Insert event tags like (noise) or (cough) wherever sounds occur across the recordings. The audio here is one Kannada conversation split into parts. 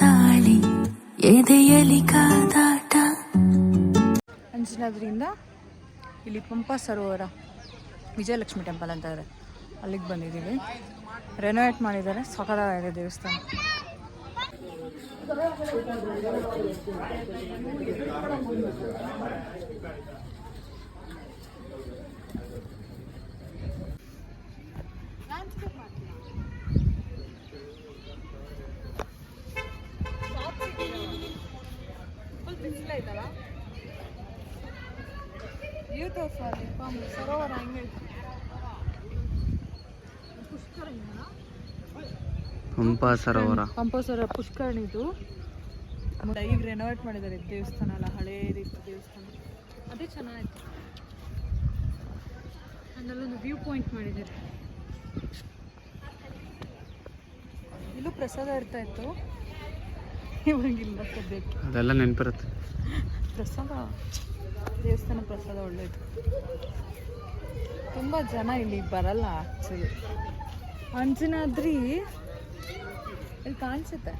ದಾಳಿ ಎದೆಯಲಿ ಕಾದಾಟ. ಅಂಜನಾದ್ರಿಂದ ಇಲ್ಲಿ ಪಂಪ ಸರೋವರ, ವಿಜಯಲಕ್ಷ್ಮಿ ಟೆಂಪಲ್ ಅಂತ ಇದೆ. ಅಲ್ಲಿಗೆ ಬಂದಿದ್ದೀವಿ. ರೆನೋವೇಟ್ ಮಾಡಿದ್ದಾರೆ ಸಖತ್ತಾಗಿದೆ ದೇವಸ್ಥಾನ. ಸರೋವರ ಪಂಪಾ ಸರೋವರ. ಪಂಪ ಸರೋವರ ಪುಷ್ಕರಣಿದು ಇದು. ಈಗ ರೆನೋವೇಟ್ ಮಾಡಿದ್ದಾರೆ ದೇವಸ್ಥಾನ ಅಲ್ಲ ಹಳೇ ರೀತಿ ದೇವಸ್ಥಾನ. ಅದೇ ಚೆನ್ನಾಗಿತ್ತು. ಅಲ್ಲೊಂದು ವ್ಯೂ ಪಾಯಿಂಟ್ ಮಾಡಿದ್ದಾರೆ. ಇಲ್ಲೂ ಪ್ರಸಾದ ಇರ್ತಾ ಇತ್ತು. ಇವಾಗಿಲ್ಲ ಅದೆಲ್ಲ ನೆನಪಿರುತ್ತೆ. ಪ್ರಸಾದ? ದೇವಸ್ಥಾನ ಪ್ರಸಾದ ಒಳ್ಳೇದು. ತುಂಬ ಜನ ಇಲ್ಲಿ ಬರಲ್ಲ ಆ್ಯಕ್ಚುಲಿ ಅಂಜನಾದ್ರಿ ಇಲ್ಲಿ ಕಾಣಿಸುತ್ತೆ.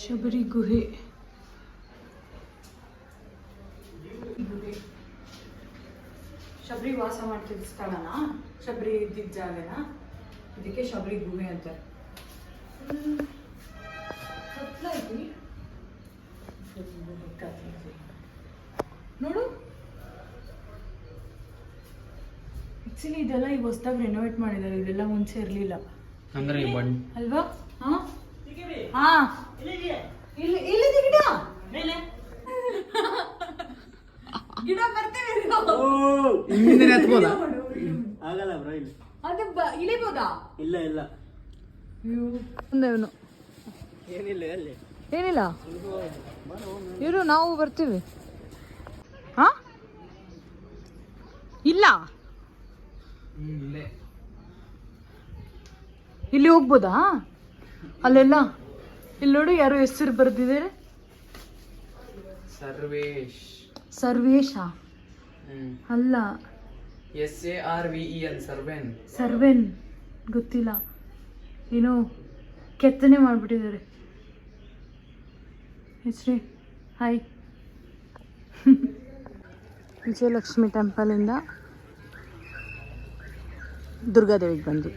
ಶಬರಿ ಗುಹೆ. ಶಬರಿ ವಾಸ ಮಾಡ್ತಿದ್ದ ಸ್ಥಳನ? ಶಬರಿ ಇದ್ದಿದ್ದ ಜಾಗನ? ಇದಕ್ಕೆ ಶಬರಿ ಗುಹೆ ಅಂತ ನೋಡು. ಆಕ್ಚುಲಿ ಇದೆಲ್ಲ ಈಗ ಹೊಸ್ದಾಗಿ ರೆನೋವೇಟ್ ಮಾಡಿದ್ದಾರೆ ಇದೆಲ್ಲ ಮುಂಚೆ ಇರಲಿಲ್ಲ. ಅಂದ್ರೆ ಅಲ್ವಾ? ಹಾ? ಹಾ. ಇಲ್ಲಿ ಇಲ್ಲಿದೆ ಗಿಡ. ಗಿಡ ಬರ್ತೇವೆ ಹಿಂದಿನ ಎತ್ಬೋದಾ? ಆಗಲ್ಲ ಬ್ರೋ ಇಲ್ಲಿ. ಅದು ಬ- ಇಳಿಬೋದಾ? ಇಲ್ಲ ಇಲ್ಲ. ಇವನು. ಏನಿಲ್ಲ ಅಲ್ಲಿ ಏನಿಲ್ಲ? ಇರು ನಾವು ಬರ್ತೀವಿ. ಹಾ? ಇಲ್ಲ? ಇಲ್ಲಿ. ಹೋಗ್ಬೋದಾ? ಅಲ್ಲೆಲ್ಲ? ಇಲ್ಲಿ ನೋಡು ಯಾರು ಹೆಸರು ಬರ್ದಿದ್ದಾರೆ. ಸರ್ವೇಶ್. ಸರ್ವೇಶ? ಅಲ್ಲ. S A R V E N Sarven. Sarven. ಗೊತ್ತಿಲ್ಲ. ಏನೋ ಕೆತ್ತನೆ ಮಾಡಿಬಿಟ್ಟಿದ್ದಾರೆ. ಹೆಸ್ರಿ ಹಾಯ್ (laughs) ವಿಜಯಲಕ್ಷ್ಮಿ ಟೆಂಪಲಿಂದ ದುರ್ಗಾದೇವಿಗೆ ಬಂದ್ವಿ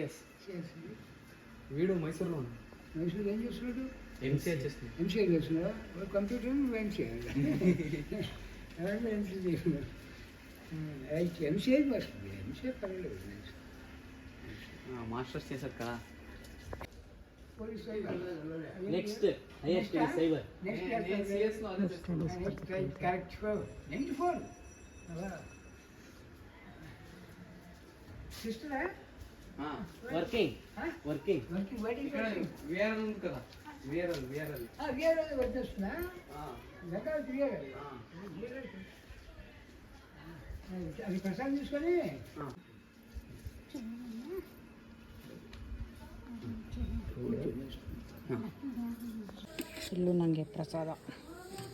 ಎಸ್ వీడు మైసూర్లో మైసూరు ఏం చేస్తున్నాడు ఎంసీఏ చేస్తుంది ఎంసీఏ చేస్తున్నాడా కంప్యూటర్ (laughs) ఏం చేయాలి ఎవరైనా ఎంసీఏ చేస్తున్నాడు ఎంసీఏ వస్తుంది ఎంసీఏ పర్వాలేదు మాస్టర్స్ చేశారు కదా police next higher study cyber next correct four ninety four సిస్టరా working working working waiting వేరే ఉంది కదా వేరే వేరే వేరే వచ్చేస్తుందా గంటలు తీయాలి అది ప్రసాదం తీసుకొని ಇಲ್ಲೂ ನನಗೆ ಪ್ರಸಾದ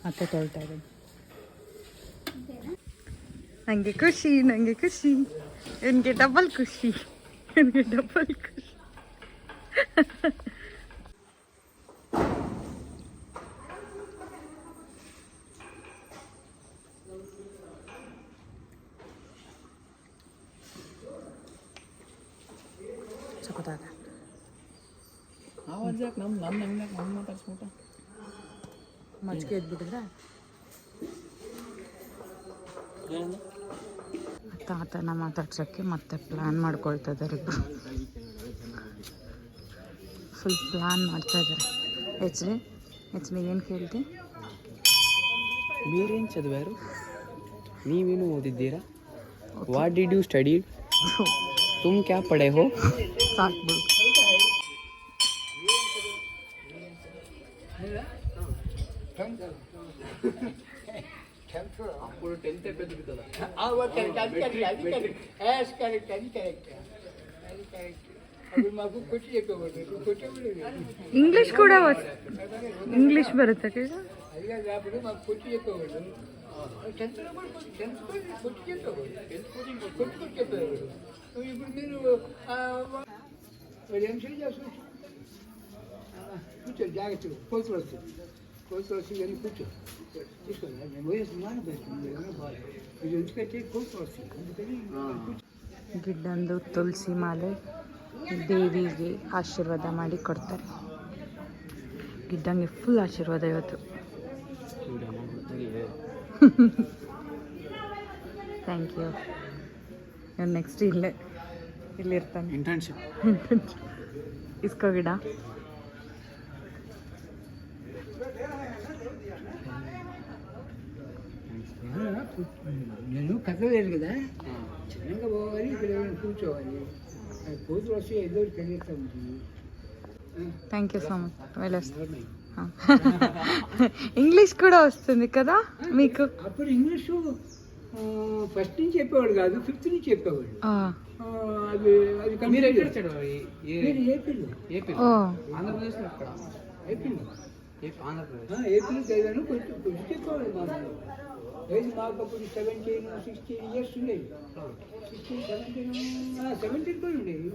ಮತ್ತೆ ತೊಳ್ತಾ ಇದ್ದೀನಿ ನನಗೆ ಖುಷಿ ನನಗೆ ಖುಷಿ ನನಗೆ ಡಬಲ್ ಖುಷಿ ನನಗೆ ಡಬಲ್ ಖುಷಿ ಸಖತ್ತಾಗ ಆವಾಜ್ ಯಾಕೆ ನಮ್ಮ ನನ್ನ ಹಂಗೆ ನಮ್ಮ ಮಾತಾಡ್ಸ್ಬಿಟ್ಟು ಮಜ್ಜಿಗೆ ಎದ್ಬಿಟ್ಟಿದ್ರೆ ತಾತನ ಮಾತಾಡ್ಸೋಕ್ಕೆ ಮತ್ತೆ ಪ್ಲ್ಯಾನ್ ಮಾಡ್ಕೊಳ್ತಾ ಇದ್ದಾರೆ ಇಬ್ಬರು ಫುಲ್ ಪ್ಲ್ಯಾನ್ ಮಾಡ್ತಾ ಇದ್ದಾರೆ ಎಚ್ ಡಿ ಎಚ್ ಡಿ ಏನು ಕೇಳ್ತಿ మీరేం చదివారు ನೀವೇನು ಓದಿದ್ದೀರಾ ವಾಟ್ ಡಿಡ್ ಯು ಸ್ಟಡಿ ತುಮ್ ಕ್ಯಾ ಪಡೆ ಹೋ ಸಾಕ್ಬಿಡು ಟೆಂತ್ ಅಪ್ಪು ಟೆಂತ್ ಎಪ್ಪತ್ತು ಬಿದ್ದಲ್ಲ. ಕರೆಕ್ಟ್ ಅದು ಕರೆಕ್ಟ್ ಅದು ಕರೆಕ್ಟ್ ಆಸ್ ಕರೆಕ್ಟ್ ಅದು ಕರೆಕ್ಟ್ ಅದು ಕರೆಕ್ಟ್ ಇಂಗ್ಲಿಷ್ ಕೂಡ ಇಂಗ್ಲಿಷ್ ಬರುತ್ತೆ ಜಾಗತ್ತು ಕೋಲ್ಕೊಳ್ತೀವಿ controversia in the future. ಗಿಡ್ಡಂದು ತುಳಸಿ ಮಾಲೆ ದೇವಿಗೆ ಆಶೀರ್ವಾದ ಮಾಡಿ ಕೊಡ್ತಾರೆ. ಗಿಡ್ಡಂಗೆ ಫುಲ್ ಆಶೀರ್ವಾದ ಇವತ್ತು. ಥ್ಯಾಂಕ್ ಯು ನೆಕ್ಸ್ಟ್ ಇಲ್ಲೇ ಇಲ್ಲಿರ್ತಾನೆ. ಇಂಟರ್ನ್ಶಿಪ್ ಇಸ್ಕೋ ಗಿಡ. నేను కథ లేదు కదా. చిన్నగా పోవాలి ఇక్కడ కూర్చోవాలి. ఆ కోతులు వస్తే ఏదో ఉంటుంది థ్యాంక్ యూ సో మచ్ వెళ్ళొస్తాను ఇంగ్లీష్ కూడా వస్తుంది కదా మీకు? అప్పుడు ఇంగ్లీషు ఫస్ట్ నుంచి చెప్పేవాడు కాదు ఫిఫ్త్ నుంచి చెప్పేవాడు. అది అది మీరు ఎక్కడ ఏపీలో ఆంధ్రప్రదేశ్లో ఏపీలో ఏపీ ఆంధ్రప్రదేశ్ ఆ, ఏపీలో చదివాను కొంచెం కొంచెం చెప్పేవాడు మాకు ఏది మాకు అప్పుడు సెవెంటీన్ సిక్స్టీన్ ఇయర్స్ ఉండేది సిక్స్టీన్ సెవెంటీన్ సెవెంటీన్ కూడా ఉండేది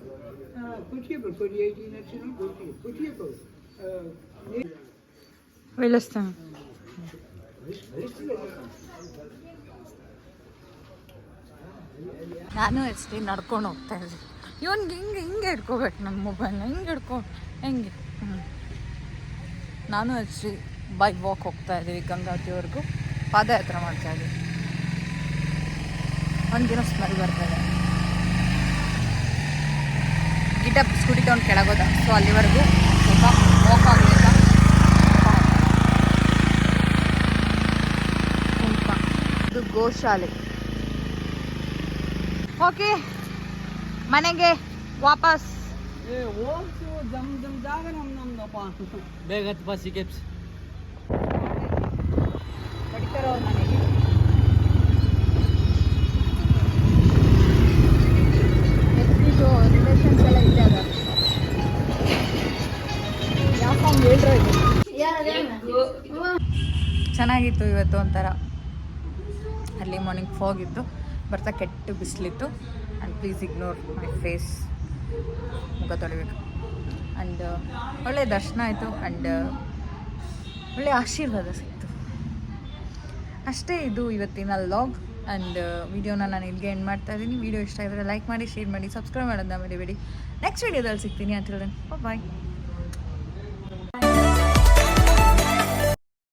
ఆ, కొంచెం చెప్పాడు కొన్ని ఎయిటీన్ వచ్చిన కొంచెం కొంచెం చెప్పాడు ఆ, నేను- వెళ్ళొస్తాను ನಾನು ಅಷ್ಟೇ ನಡ್ಕೊಂಡು ಹೋಗ್ತಾ ಇದ್ದೆ ಇವನ್ಗೆ ಹಿಂಗೆ ಹಿಂಗೆ ಹಿಡ್ಕೋಬೇಕು ನನ್ನ ಮೊಬೈಲ್ನ ಹಿಂಗೆ ಹಿಡ್ಕೊ ಹೆಂಗೆ ಹ್ಞೂ ನಾನು ಅಷ್ಟೇ ಬೈಕ್ ವಾಕ್ ಹೋಗ್ತಾ ಇದ್ದೀವಿ ಗಂಗಾವತಿವರೆಗೂ ಪಾದಯಾತ್ರೆ ಮಾಡ್ತಾ ಇದ್ದೀವಿ. ಒಂದಿನ ಸ್ಮೆಲ್ ಬರ್ತದೆ ಗಿಡ ಸ್ಕೂಟಿ ತಗೊಂಡು ಕೆಳಗೋದ ಸೊ ಅಲ್ಲಿವರೆಗೂ ಸ್ವಲ್ಪ ವಾಕ್ ಆಗಲಿಲ್ಲ ಇದು ಗೋಶಾಲೆ. ಓಕೆ ಮನೆಗೆ ವಾಪಸ್. ಬೇಗ ಹತ್ತು ಬಸ್ ಕೆಪ್ಸ್ ಪಡಿತರ ಅವ್ರ ಮನೆಗೆ ಎಷ್ಟಿದು ರಿಲೇಷನ್ಸ್ ಎಲ್ಲ ಇದೆ ಅದ ಯಾವ ಸಾಂಗ್ ಹೇಳ್ರೋ ಇದು? ಚೆನ್ನಾಗಿತ್ತು ಇವತ್ತು ಒಂಥರ. ಅಲ್ಲಿ ಮಾರ್ನಿಂಗ್ ಫಾಗ್ ಇತ್ತು. ಬರ್ತಾ ಕೆಟ್ಟು ಬಿಸಿಲಿತ್ತು. And please ignore my face ಮುಖ ತೊಳಿಬೇಕು. ಆ್ಯಂಡ್ ಒಳ್ಳೆ ದರ್ಶನ ಆಯಿತು ಆ್ಯಂಡ್ ಒಳ್ಳೆ ಆಶೀರ್ವಾದ ಸಿಕ್ತು. ಅಷ್ಟೇ ಇದು ಇವತ್ತಿನ ಲಾಗ್ ಆ್ಯಂಡ್ ವೀಡಿಯೋನ ನಾನು ಇಲ್ಲಿಗೆ ಎಂಡ್ ಮಾಡ್ತಾ ಇದ್ದೀನಿ. ವಿಡಿಯೋ ಇಷ್ಟ ಆಗಿದ್ರೆ ಲೈಕ್ ಮಾಡಿ ಶೇರ್ ಮಾಡಿ ಸಬ್ಸ್ಕ್ರೈಬ್ ಮಾಡೋದನ್ನ ಮರಿಬೇಡಿ. ನೆಕ್ಸ್ಟ್ ವಿಡಿಯೋದಲ್ಲಿ ಸಿಗ್ತೀನಿ. ಅಂತ ಬಾಯ್